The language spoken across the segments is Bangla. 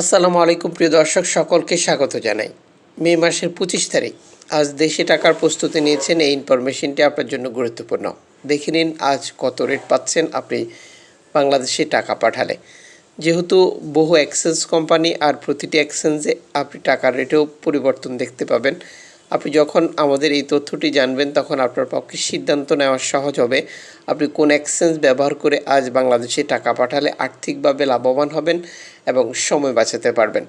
আসসালামু আলাইকুম, প্রিয় দর্শক, সকলকে স্বাগত জানাই। মে মাসের পঁচিশ তারিখ। আজ দেশে টাকার প্রস্তুতি নিয়েছেন। এই ইনফরমেশনটি আপনার জন্য গুরুত্বপূর্ণ। দেখে নিন আজ কত রেট পাচ্ছেন আপনি বাংলাদেশে টাকা পাঠালে। যেহেতু বহু এক্সচেঞ্জ কোম্পানি আর প্রতিটি এক্সচেঞ্জে আপনি টাকার রেটেও পরিবর্তন দেখতে পাবেন। আপনি যখন আমাদের এই তথ্যটি জানবেন, তখন আপনার পক্ষে সিদ্ধান্ত নেওয়া সহজ হবে। আপনি কোন এক্সচেঞ্জ ব্যবহার করে আজ বাংলাদেশে টাকা পাঠালে আর্থিকভাবে লাভবান হবেন এবং সময় বাঁচাতে পারবেন।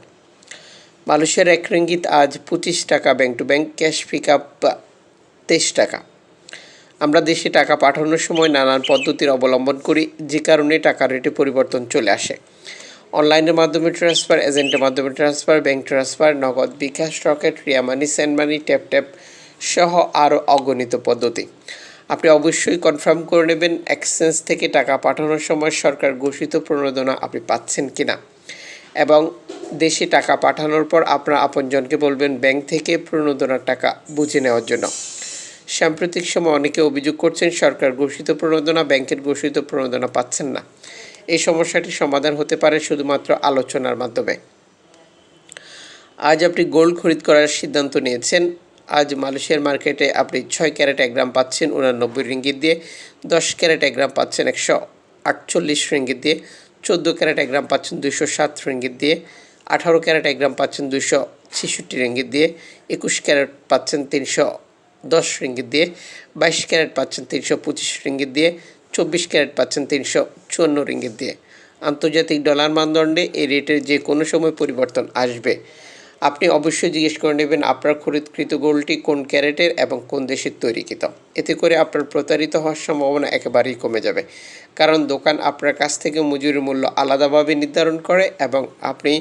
মালয়েশিয়ার এক রিঙ্গিত আজ পঁচিশ টাকা bank to bank cash pick up তেইশ টাকা। আমরা দেশে টাকা পাঠানোর সময় নানান পদ্ধতির অবলম্বন করি, যে কারণে টাকার রেটে পরিবর্তন চলে আসে। অনলাইনের মাধ্যমে ট্রান্সফার, এজেন্টের মাধ্যমে transfer, bank transfer, Nagad Bkash, Rocket, Ria Money, send money, Tap Tap সহ আরও অগণিত পদ্ধতি। আপনি অবশ্যই কনফার্ম করে নেবেন এক্সচেঞ্জ থেকে টাকা পাঠানোর সময় সরকার ঘোষিত প্রণোদনা আপনি পাচ্ছেন কিনা। এবং দেশে টাকা পাঠানোর পর আপনার আপনজনকে বলবেন ব্যাংক থেকে প্রণোদনার টাকা বুঝে নেওয়ার জন্য। সাম্প্রতিক সময় অনেকে অভিযোগ করছেন সরকার ঘোষিত প্রণোদনা, ব্যাংকের ঘোষিত প্রণোদনা পাচ্ছেন না। এই সমস্যাটি সমাধান হতে পারে শুধুমাত্র আলোচনার মাধ্যমে। আজ আপনি গোল্ড খরিদ করার সিদ্ধান্ত নিয়েছেন। আজ মালয়েশিয়ার মার্কেটে আপনি ছয় ক্যারেট এক গ্রাম পাচ্ছেন উনানব্বই রিঙ্গিত দিয়ে, দশ ক্যারেট এক গ্রাম পাচ্ছেন একশো আটচল্লিশ রিঙ্গিত দিয়ে, চোদ্দ ক্যারেট এক গ্রাম পাচ্ছেন দুইশো সাত রিঙ্গিত দিয়ে, আঠারো ক্যারেট এক গ্রাম পাচ্ছেন দুইশো ছেষট্টি রিঙ্গিত দিয়ে, একুশ ক্যারেট পাচ্ছেন তিনশো দশ রিঙ্গিত দিয়ে, বাইশ ক্যারেট পাচ্ছেন তিনশো পঁচিশ রিঙ্গিত দিয়ে চব্বিশ ক্যারেট পাচ্ছেন তিনশো চুয়ান্ন রিঙ্গিত দিয়ে। আন্তর্জাতিক ডলার মানদণ্ডে এই রেটের যে কোনো সময় পরিবর্তন আসবে। আপনি অবশ্যই জিজ্ঞেস করে নেবেন আপনার খরিদকৃত গোলটি কোন ক্যারেটের এবং কোন দেশের তৈরিকৃত। এতে করে আপনার প্রতারিত হওয়ার সম্ভাবনা একেবারেই কমে যাবে। কারণ দোকান আপনার কাছ থেকে মজুরি মূল্য আলাদাভাবে নির্ধারণ করে এবং আপনি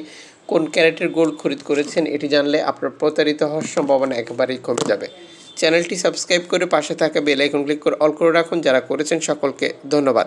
কোন ক্যারেটের গোল্ড খরিদ করেছেন এটি জানলে আপনার প্রতারিত হওয়ার সম্ভাবনা একেবারেই কমে যাবে। চ্যানেলটি সাবস্ক্রাইব করে পাশে থাকা বেল আইকন ক্লিক করে অল করে রাখুন। যারা করেছেন সকলকে ধন্যবাদ।